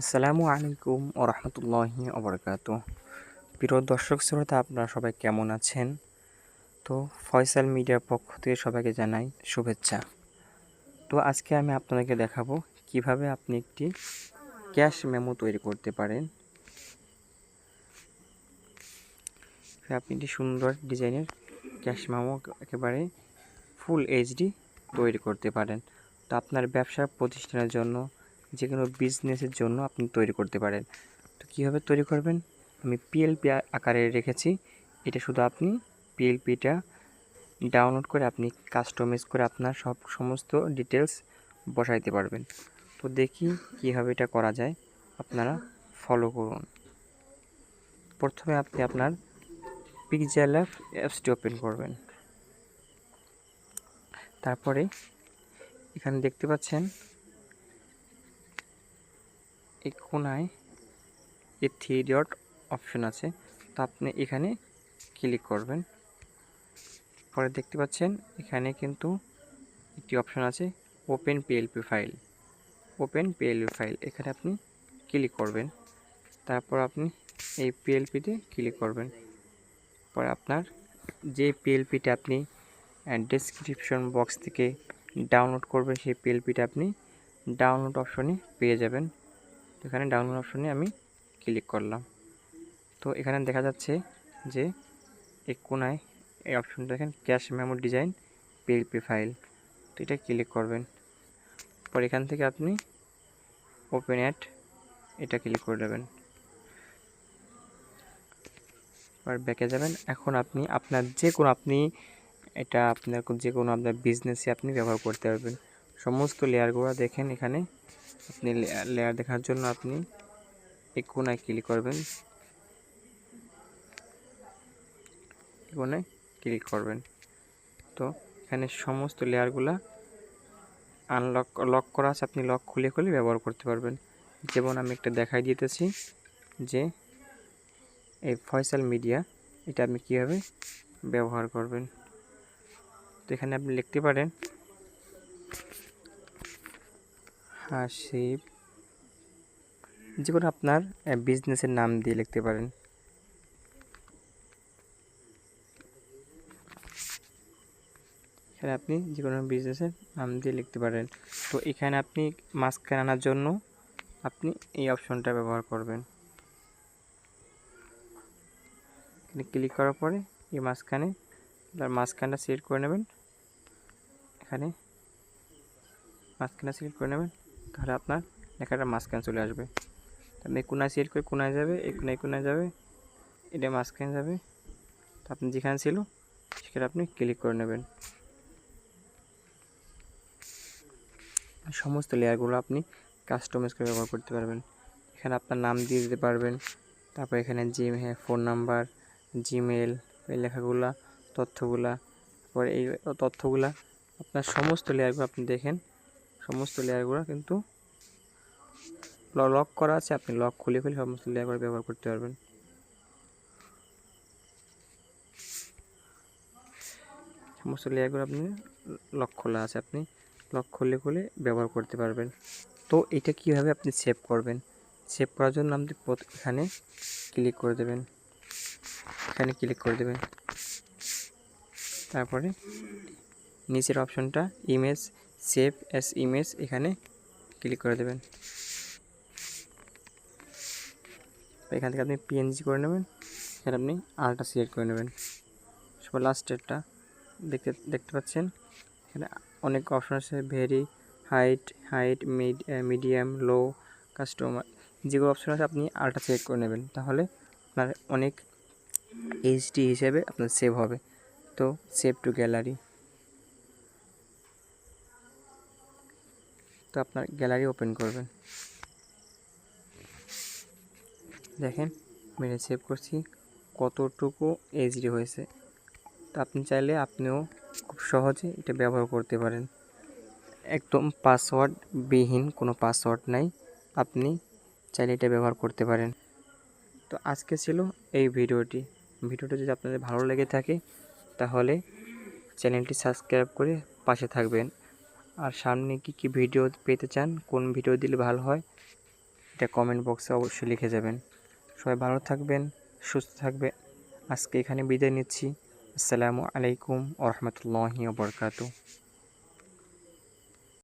আসসালামু আলাইকুম ও রহমতুল্লাহি অবরকাত প্রিয় দর্শক শ্রোতা, আপনারা সবাই কেমন আছেন? তো ফয়সাল মিডিয়ার পক্ষ থেকে সবাইকে জানাই শুভেচ্ছা। তো আজকে আমি আপনাদেরকে দেখাবো কীভাবে আপনি একটি ক্যাশ মেমো তৈরি করতে পারেন। আপনি একটি সুন্দর ডিজাইনের ক্যাশ মেমো একেবারে ফুল এইচডি তৈরি করতে পারেন। তো আপনার ব্যবসা প্রতিষ্ঠানের জন্য যে কোনো বিজনেসের জন্য আপনি তৈরি করতে পারেন। তো কীভাবে তৈরি করবেন? আমি পিএলপি আকারে রেখেছি। এটা শুধু আপনি পিএলপিটা ডাউনলোড করে আপনি কাস্টমাইজ করে আপনার সব সমস্ত ডিটেলস বসাইতে পারবেন। তো দেখি কীভাবে এটা করা যায়। আপনারা ফলো করুন। প্রথমে আপনি আপনার পিকজেল অ্যাপ অ্যাপসটি ওপেন করবেন। তারপরে এখানে দেখতে পাচ্ছেন এই কোনায় এই থ্রি ডট অপশন আছে। তো আপনি এখানে ক্লিক করবেন। পরে দেখতে পাচ্ছেন, এখানে কিন্তু একটি অপশন আছে open PLP file open PLP file এখানে আপনি ক্লিক করবেন। তারপর আপনি এই পিএলপিতে ক্লিক করবেন। পরে আপনার যে পিএলপিটা আপনি ডেসক্রিপশন বক্স থেকে ডাউনলোড করবেন, সেই পিএলপিটা আপনি ডাউনলোড অপশনে পেয়ে যাবেন। এখানে ডাউনলোড অপশনে আমি ক্লিক করলাম। তো এখানে দেখা যাচ্ছে যে এক কোনায় এই অপশনটা দেখেন cash memo design PLP file তো এটা ক্লিক করবেন। পর এখান থেকে আপনি ওপেন অ্যাট এটা ক্লিক করে দেবেন এবার ব্যাকে যাবেন। এখন আপনি আপনার যে কোনো আপনি এটা আপনার যে কোনো আপনার বিজনেসে আপনি ব্যবহার করতে পারবেন। সমস্ত লেয়ারগুলো দেখেন এখানে। আপনি লেয়ার দেখার জন্য আপনি এই কোনায় ক্লিক করবেন। কোনায় ক্লিক করবেন। তো এখানে সমস্ত লেয়ারগুলা আনলক লক করা আছে। আপনি লক খুলে খুলে ব্যবহার করতে পারবেন। যেমন আমি একটা দেখাই দিতেছি যে এই ফয়সাল মিডিয়া, এটা আপনি কীভাবে ব্যবহার করবেন। তো এখানে আপনি লিখতে পারেন হাসিব। যে কোনো আপনার বিজনেসের নাম দিয়ে লিখতে পারেন। এখানে আপনি যে কোনো বিজনেসের নাম দিয়ে লিখতে পারেন। তো এখানে আপনি মাঝখানে আনার জন্য আপনি এই অপশনটা ব্যবহার করবেন। এখানে ক্লিক করার পরে এই মাঝখানে, তার মাঝখানটা সিলেক্ট করে নেবেন। এখানে মাঝখানে সিলেক্ট করে নেবেন। তাহলে আপনার লেখাটা মাঝখানে চলে আসবে। আপনি কোনায় সিলেক্ট করে কোনায় যাবে, এই কোনায় কোনায় যাবে, এটা মাঝখানে যাবে। তো আপনি যেখানে ছিল, সেখানে আপনি ক্লিক করে নেবেন। সমস্ত লেয়ারগুলো আপনি কাস্টমাইজ করে ব্যবহার করতে পারবেন। এখানে আপনার নাম দিয়ে দিতে পারবেন। তারপর এখানে জি হ্যাঁ ফোন নাম্বার জিমেল এই লেখাগুলা, তথ্যগুলা। তারপরে এই তথ্যগুলা, আপনার সমস্ত লেয়ারগুলো আপনি দেখেন। সমস্ত লেয়ারগুলো কিন্তু লক করা আছে। আপনি লক খুলে খুলে সমস্ত লেয়ারগুলো ব্যবহার করতে পারবেন। সমস্ত লেয়ারগুলো আপনি লক খোলা আছে। আপনি লক খুলে খুলে ব্যবহার করতে পারবেন। তো এটা কীভাবে আপনি সেভ করবেন? সেভ করার জন্য আপনি এখানে ক্লিক করে দেবেন। এখানে ক্লিক করে দেবেন। তারপরে নিচের অপশনটা ইমেজ সেভ এস ইমেজ এখানে ক্লিক করে দেবেন। এখান থেকে আপনি পিএনজি করে নেবেন। এখানে আপনি আলটা সিলেক্ট করে নেবেন। সবার লাস্টেরটা দেখতে দেখতে পাচ্ছেন? এখানে অনেক অপশন আছে very height height mid medium low customer যেগুলো অপশন আছে আপনি আলটা সিলেক্ট করে নেবেন। তাহলে আপনার অনেক এইচডি হিসেবে আপনার সেভ হবে। তো সেভ টু গ্যালারি আপনার গ্যালারি ওপেন করবেন। দেখেন মেরে সেভ করছি। কতটুকু এইচডি হয়েছে। তো আপনি চাইলে আপনিও খুব সহজে এটা ব্যবহার করতে পারেন। একদম পাসওয়ার্ড বিহীন কোনো পাসওয়ার্ড নাই। আপনি চাইলে এটা ব্যবহার করতে পারেন। তো আজকে ছিল এই ভিডিওটি। ভিডিওটা যদি আপনাদের ভালো লেগে থাকে, তাহলে চ্যানেলটি সাবস্ক্রাইব করে পাশে থাকবেন। আর সামনে কি কি ভিডিও পেতে চান, কোন ভিডিও দিলে ভালো হয়, এটা কমেন্ট বক্সে অবশ্যই লিখে যাবেন। সবাই ভালো থাকবেন, সুস্থ থাকবে আজকে এখানে বিদায় নিচ্ছি। আসসালামু আলাইকুম ওরহমতুল্লাহি ওবরকাতু